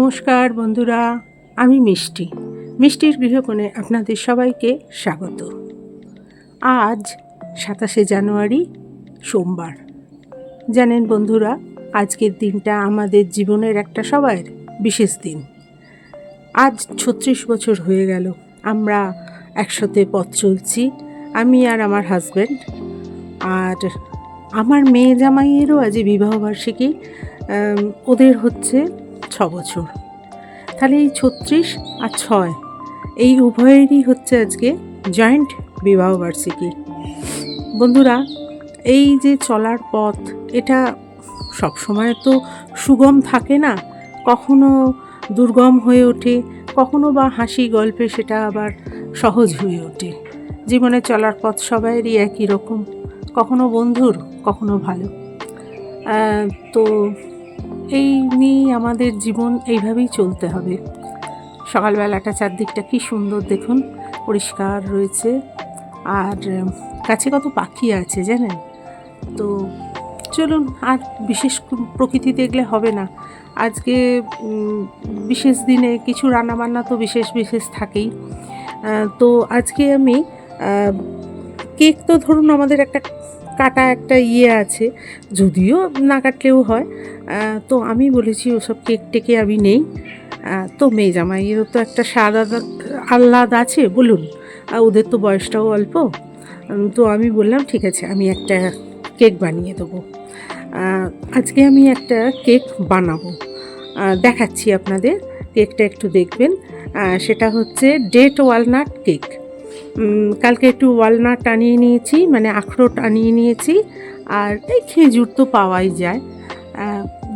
নমস্কার বন্ধুরা, আমি মিষ্টি। মিষ্টির গৃহকোণে আপনাদের সবাইকে স্বাগত। আজ সাতাশে জানুয়ারি, সোমবার। জানেন বন্ধুরা, আজকের দিনটা আমাদের জীবনের একটা সবাইয়ের বিশেষ দিন। আজ ছত্রিশ বছর হয়ে গেল, আমরা একসাথে পথ চলছি, আমি আর আমার হাজব্যান্ড আর আমার মেয়ে জামাইয়েরও আজ বিবাহবার্ষিকী ওদের হচ্ছে ছ বছর। তাহলে এই ছত্রিশ আর ছয়, এই উভয়েরই হচ্ছে আজকে জয়েন্ট বিবাহবার্ষিকী বন্ধুরা, এই যে চলার পথ, এটা সবসময় তো সুগম থাকে না, কখনো দুর্গম হয়ে ওঠে, কখনো বা হাসি গল্পে সেটা আবার সহজ হয়ে ওঠে। জীবনে চলার পথ সবাইয়েরই একই রকম, কখনো বন্ধুর, কখনো ভালো। তো এই নিয়েই আমাদের জীবন এইভাবেই চলতে হবে। সকালবেলাটা চারদিকটা কি সুন্দর দেখুন, পরিষ্কার রয়েছে। আর কাছে কত পাখি আছে জানেন? তো চলুন, আর বিশেষ প্রকৃতি দেখলে হবে না। আজকে বিশেষ দিনে কিছু রান্নাবান্না তো বিশেষ বিশেষ থাকেই। তো আজকে আমি কেক তো ধরুন আমাদের একটা কাটা একটা ইয়ে আছে, যদিও না কাটলেও হয়। তো আমি বলেছি, ওসব কেক টেকে আমি নেই। তো মেয়ে জামাইয়েরও তো একটা স্বাদ আহ্লাদ আছে, বলুন। ওদের তো বয়সটাও অল্প। তো আমি বললাম, ঠিক আছে, আমি একটা কেক বানিয়ে দেবো। আজকে আমি একটা কেক বানাবো। দেখাচ্ছি আপনাদের, কেকটা একটু দেখবেন। সেটা হচ্ছে ডেট ওয়ালনাট কেক। কালকে একটু ওয়ালনাট আনিয়ে নিয়েছি মানে আখরোট আনিয়ে নিয়েছি, আর এই খেজুর তো পাওয়াই যায়।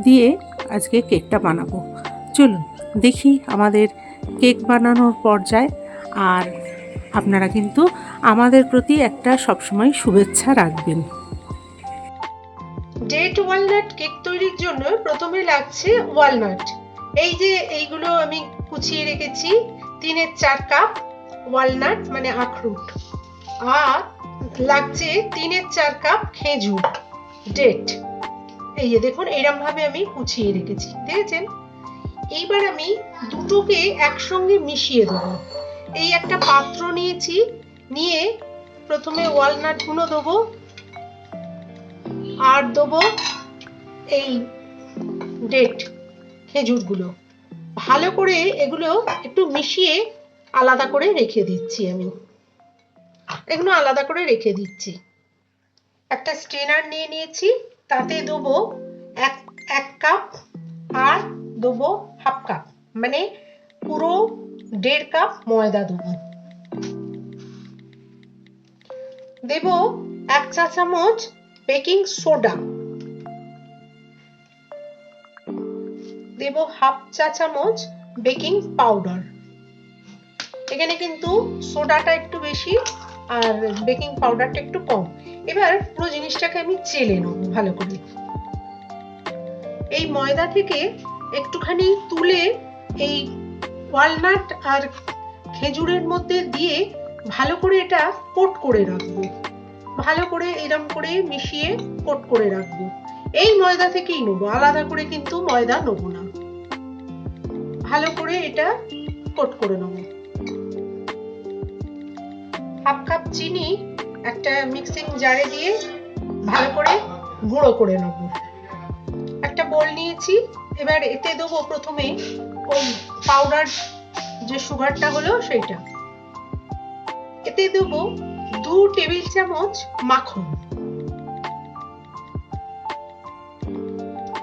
দিয়ে আজকে কেকটা বানাবো। চলুন, দেখি আমাদের কেক বানানোর পর্যায়, আর আপনারা কিন্তু আমাদের প্রতি একটা সবসময় শুভেচ্ছা রাখবেন। ডেট ওয়ালনাট কেক তৈরির জন্য প্রথমে লাগছে ওয়ালনাট এই যে এইগুলো আমি কুচিয়ে রেখেছি, তিনের চার কাপ। ওয়ালনাট মানে আখরোট। আর লাগছে তিনের চার কাপ খেজুর। ডেট এই যে দেখুন এরম ভাবে আমি কুচিয়ে রেখেছি। দেখেছেন? এইবার আমি দুটোকে একসঙ্গে মিশিয়ে দেবো। এই একটা পাত্র নিয়েছি, নিয়ে প্রথমে ওয়ালনাট ওয়ালনাটগুলো দেবো। আর দেবো এই ডেট খেজুরগুলো। ভালো করে এগুলো একটু মিশিয়ে আলাদা করে রেখে দিচ্ছি আমি। এগুলো আলাদা করে রেখে দিচ্ছি। একটা স্ট্রেনার নিয়ে নিয়েছি, তাতে দেবো এক এক কাপ আর দেবো হাফ কাপ মানে পুরো দেড় কাপ ময়দা দেবো। দেব এক চা চামচ বেকিং সোডা। দেব হাফ চা চামচ বেকিং পাউডার। এখানে কিন্তু সোডাটা একটু বেশি আর বেকিং পাউডারটা একটু কম। এবার পুরো জিনিসটাকে আমি চেলে নেব ভালো করে। এই ময়দা থেকে একটুখানি তুলে এই ওয়ালনাট আর খেজুরের মধ্যে দিয়ে ভালো করে এটা কোট করে রাখব। ভালো করে এরম করে মিশিয়ে কোট করে রাখব। এই ময়দা থেকেই নেব, আলাদা করে কিন্তু ময়দা নেব না। ভালো করে এটা কোট করে নেব। হাফ কাপ চিনি একটা মিক্সিং জারে দিয়ে ভালো করে গুঁড়ো করে নেব। একটা বোল নিয়েছি, এবার এতে দেবো প্রথমে ওই পাউডার যে সুগারটা হলো সেইটা। এতে দেবো দু টেবিল চামচ মাখন।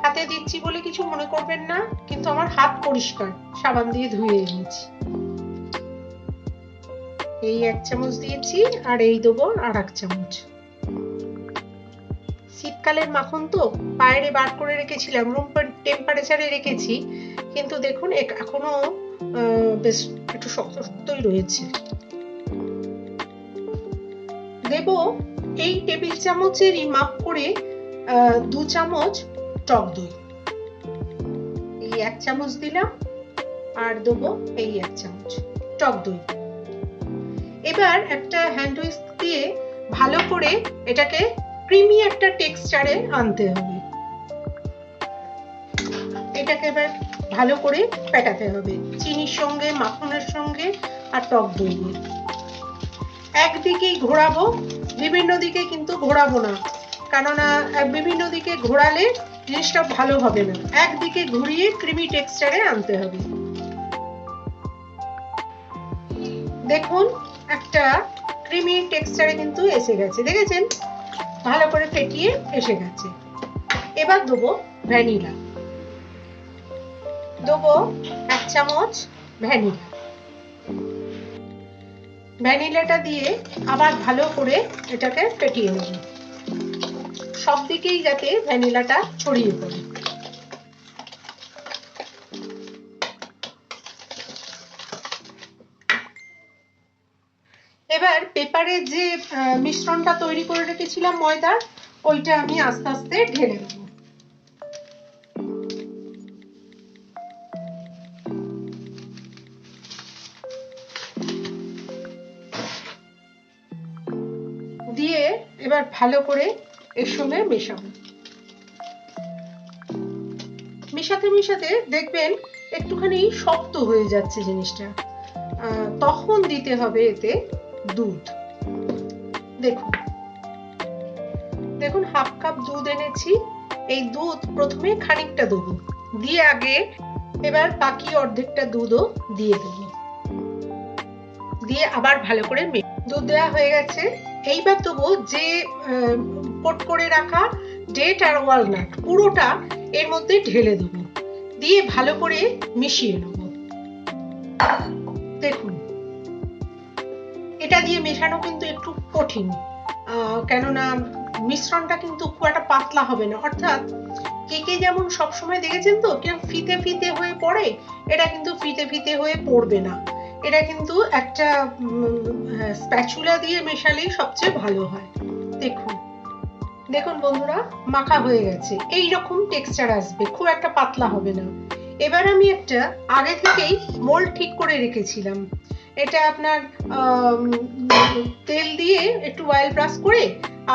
হাতে দিচ্ছি বলে কিছু মনে করবেন না, কিন্তু আমার হাত পরিষ্কার, সাবান দিয়ে ধুয়ে এনেছি। এই এক চামচ দিয়েছি আর এই দেবো আর এক চামচ। শীতকালের মাখন তো বাইরে বার করে রেখেছিলাম রুম টেম্পারেচারে রেখেছি, কিন্তু দেখুন এখনও বেশ একটু শক্ত শক্তই রয়েছে। দেব এই টেবিল চামচেরই মাপ করে দু চামচ টক দই। এই এক চামচ দিলাম, আর দেবো এই এক চামচ টক দই। এবার একটা হ্যান্ড হুইস্ক দিয়ে ভালো করে এটাকে ক্রিমি একটা টেক্সচারে আনতে হবে। এটাকে এবার ভালো করে পেটাতে হবে, চিনির সঙ্গে, মাখনের সঙ্গে আর টক দই দিয়ে। একদিকেই ঘোরাবো, বিভিন্ন দিকে কিন্তু ঘোরাবো না, কেননা বিভিন্ন দিকে ঘোরালে জিনিসটা ভালো হবে না। একদিকে ঘুরিয়ে ক্রিমি টেক্সচারে আনতে হবে। দেখুন একটা ক্রিমি টেক্সচারে কিন্তু এসে গেছে, দেখেছেন? ভালো করে ফেটিয়ে এসে গেছে। এবার দেবো ভ্যানিলা। দেবো এক চামচ ভ্যানিলা। ভ্যানিলাটা দিয়ে আবার ভালো করে এটাকে ফেটিয়ে নেব। সব দিকেই যাতে ভ্যানিলাটা ছড়িয়ে পড়ে। পেপারে যে মিশ্রণটা তৈরি করে রেখেছিলাম ময়দার, ওইটা আমি আস্তে আস্তে ঢেলে দেবো দিয়ে এবার ভালো করে এর সঙ্গে মেশাবো। মেশাতে মেশাতে দেখবেন একটুখানি শক্ত হয়ে যাচ্ছে জিনিসটা। তখন দিতে হবে এতে দুধ। দেখুন। দেখুন, হাফ কাপ দুধ এনেছি। এই দুধ প্রথমে খানিকটা দেবো। দিয়ে আগে এবার বাকি অর্ধেকটা দুধও দিয়ে দেবো। দিয়ে আবার ভালো করে দুধ দেওয়া হয়ে গেছে। এইবার দেবো যে কোট করে রাখা ডেট আর ওয়ালনাট পুরোটা এর মধ্যে ঢেলে দেবো। দিয়ে ভালো করে মিশিয়ে নেব। দেখুন এটা দিয়ে মেশানো কিন্তু একটু কঠিন। কেননা মিশ্রণটা কিন্তু খুব একটা পাতলা হবে না। অর্থাৎ কেকে যেমন সবসময় দেখেছেন তো কেমন ফিতে ফিতে হয়ে পড়ে, এটা কিন্তু ফিতে ফিতে হয়ে পড়বে না। এটা কিন্তু একটা স্প্যাচুলা দিয়ে মেশালেই সবচেয়ে ভালো হয়। দেখুন দেখুন বন্ধুরা, মাখা হয়ে গেছে। এই রকম টেক্সচার আসবে, খুব একটা পাতলা হবে না। এবার আমি একটা আগে থেকেই মোল্ড ঠিক করে রেখেছিলাম। এটা আপনার তেল দিয়ে একটু অয়েল ব্রাশ করে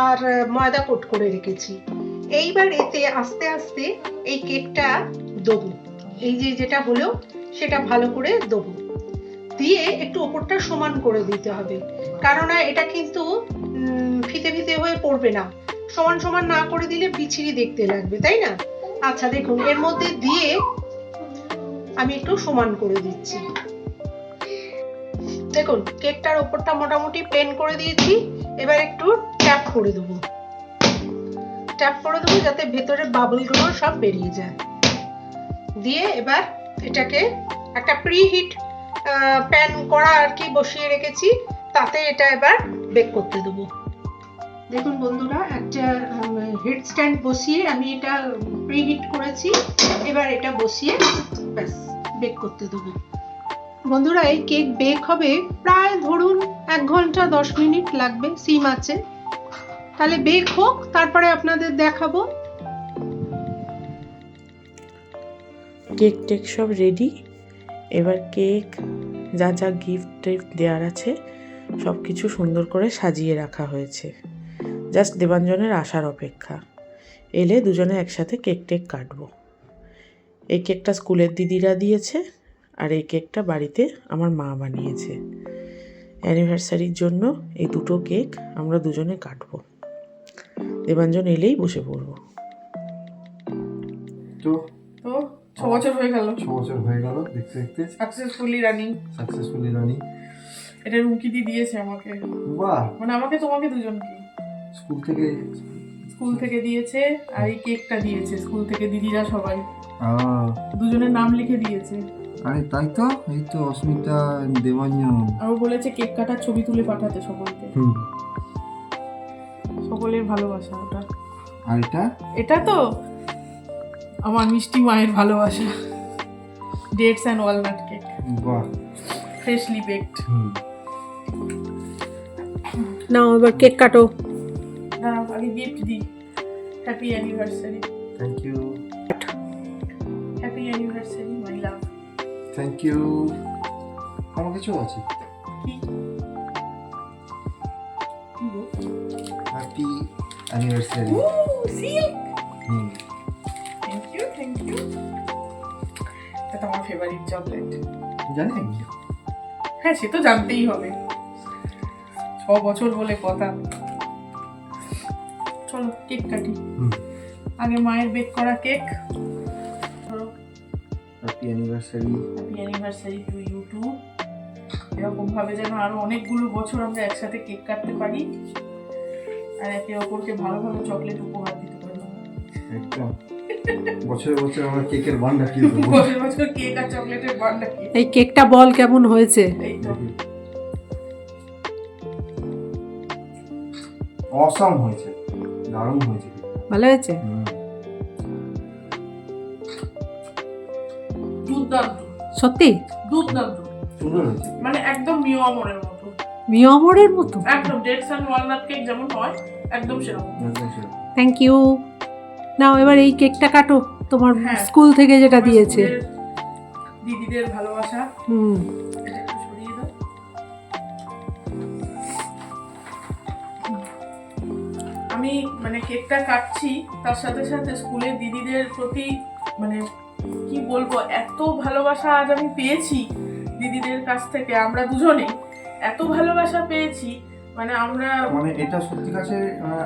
আর ময়দা কোট করে রেখেছি। এইবার এতে আস্তে আস্তে এই কেকটা দেবো। এই যে যেটা হলো, সেটা ভালো করে দেবো। দিয়ে একটু ওপরটা সমান করে দিতে হবে। কারণ এটা কিন্তু ফিতে ফিতে হয়ে পড়বে না। সমান সমান না করে দিলে বিছিরি দেখতে লাগবে, তাই না? আচ্ছা দেখুন, এর মধ্যে দিয়ে আমি একটু সমান করে দিচ্ছি। দেখুন, কেকটার ওপরটা মোটামুটি প্লেন করে দিয়েছি। এবার একটু ট্যাপ করে দেবো। ট্যাপ করে দেবো যাতে ভেতরে বাবলগুলো সব বেরিয়ে যায়। দিয়ে এবার এটাকে একটা প্রি হিট প্যান করা আর কি বসিয়ে রেখেছি, তাতে এটা এবার বেক করতে দেবো। দেখুন বন্ধুরা, একটা হিট স্ট্যান্ড বসিয়ে আমি এটা প্রি হিট করেছি। এবার এটা বসিয়ে ব্যাস, বেক করতে দেবো। বন্ধুরা, এই কেক বেক হবে প্রায় ধরুন এক ঘণ্টা দশ মিনিট লাগবে সিম আছে। তাহলে বেক হোক, তারপরে আপনাদের দেখাবো। কেক টেক সব রেডি এবার কেক, যা যা গিফট টিফট দেওয়ার আছে সব কিছু সুন্দর করে সাজিয়ে রাখা হয়েছে। জাস্ট দেবাঞ্জনের আসার অপেক্ষা। এলে দুজনে একসাথে কেক টেক কাটবো। এই কেকটা স্কুলের দিদিরা দিয়েছে। আর এই কেকটা বাড়িতে আমার মা বানিয়েছে। অ্যানিভার্সারির জন্য এই দুটো কেক আমরা দুজনে কাটবো। দেবাঞ্জন এলেই বসে পড়ব। তো? তো ছ বছর হয়ে গেল। ছ বছর হয়ে গেল দেখতে দেখতে। সাকসেসফুলি রানিং সাকসেসফুলি রানি এটা দিয়েছে আমাকে। বাহ! মানে আমাকে তোমাকে দুজনকে। স্কুল থেকে? স্কুল থেকে দিয়েছে আর এই কেকটা দিয়েছে। স্কুল থেকে দিদিরা সবাই। দুজনের নাম লিখে দিয়েছে। আরে তাই তো? এই তো অস্মিতা দেবাঞ্জন। আরও বলেছে কেক কাটার ছবি তুলে পাঠাতে সকলকে। হুম। সকলের ভালোবাসা ওটা। আর এটা? এটা তো আমার মিষ্টি মায়ের ভালোবাসা। Dates and walnut cake. বাহ। ফ্রেশলি বেকড হুম। নাও এবার কেক কাটো। দাঁড়াও আগে গিফট দিই। Happy anniversary thank you happy anniversary thank you আমার কাছেও আছে? Happy anniversary Ooh, silk! Hmm Thank you, thank you. Favourite chocolate জানি হ্যাঁ সে তো জানতেই হবে। ছ বছর বলে কথা। চলো কেক কাটি। আগে মায়ের বেক করা cake. Happy anniversary happy anniversary to you too এরকম ভাবে যেন আরও অনেকগুলো বছর আমরা একসাথে কেক কাটতে পারি। আর একে অপরকে ভালো ভালো চকলেট উপহার দিতে পারি। একদম। বছরে বছরে আমরা কেকের বান্ডা কিনে দেবো। বছর বছর কেক আর চকলেটের বান্ডা কি এই কেকটা বল কেমন হয়েছে? এই তো। অসম হয়েছে। দারুণ হয়েছে। ভালো হয়েছে? দুর্দান্ত। সত্যি? দুর্দান্ত। সুন্দর মানে একদম মিও আমরের মতো। মিয়মরের মতো? একদম ডেটস অ্যান্ড ওয়ালনাট কেক যেমন হয় একদম সেরকম। থ্যাংক ইউ নাও এবার এই কেকটা কাটো। তোমার হ্যাঁ। স্কুল থেকে যেটা দিয়েছে। দিদিদের ভালোবাসা। হুম। আমি মানে কেকটা কাটছি তার সাথে সাথে স্কুলের দিদিদের প্রতি মানে কি বলব এত ভালোবাসা আজ আমি পেয়েছি দিদিদের কাছ থেকে আমরা দুজনে। এত ভালোবাসা পেয়েছি মানে আমরা মানে এটা সত্যি কাছে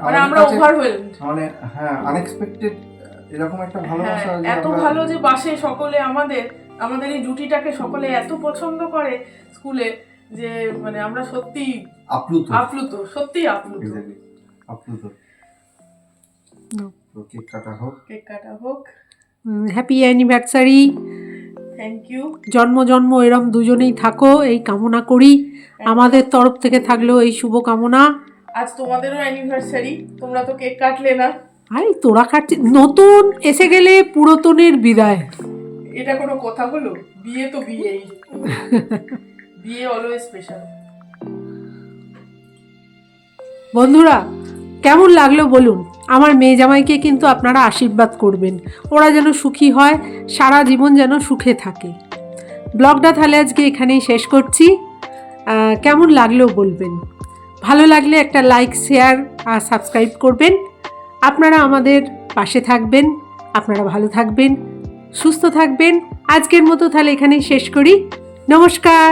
মানে আমরা ওভারওয়েলড মানে হ্যাঁ আনএক্সপেক্টেড এরকম একটা ভালোবাসা হ্যাঁ, এত ভালো যে বাসে সকলে আমাদের আমাদের এই জুটিটাকে সকলে এত পছন্দ করে স্কুলে যে মানে আমরা সত্যি আপ্লুত। আপ্লুত সত্যি আপ্লুত। আপ্লুত। কেক কাটা হোক। কেক কাটা হোক। হ্যাপি অ্যানিভার্সারি থ্যাংক ইউ জন্ম জন্ম এরম দুজনেই থাকো এই কামনা করি। আমাদের তরফ থেকে থাকলেও এই শুভ কামনা। আজ তোমাদেরও অ্যানিভার্সারি তোমরা তো কেক কাটলে না। আরে তোরা কাটছিস নতুন এসে গেলে পুরাতনের বিদায়। এটা কোনো কথা হলো? বিয়ে তো বিয়েই। বিয়ে অলওয়েজ স্পেশাল বন্ধুরা কেমন লাগল বলুন? আমার মেয়ে জামাইকে কিন্তু আপনারা আশীর্বাদ করবেন। ওরা যেন সুখী হয়, সারা জীবন যেন সুখে থাকে। ব্লগটা তাহলে আজকে এখানেই শেষ করছি। কেমন লাগল বলবেন? ভালো লাগলে একটা লাইক, শেয়ার আর সাবস্ক্রাইব করবেন। আপনারা আমাদের পাশে থাকবেন, আপনারা ভালো থাকবেন, সুস্থ থাকবেন। আজকের মতো তাহলে এখানেই শেষ করি। নমস্কার।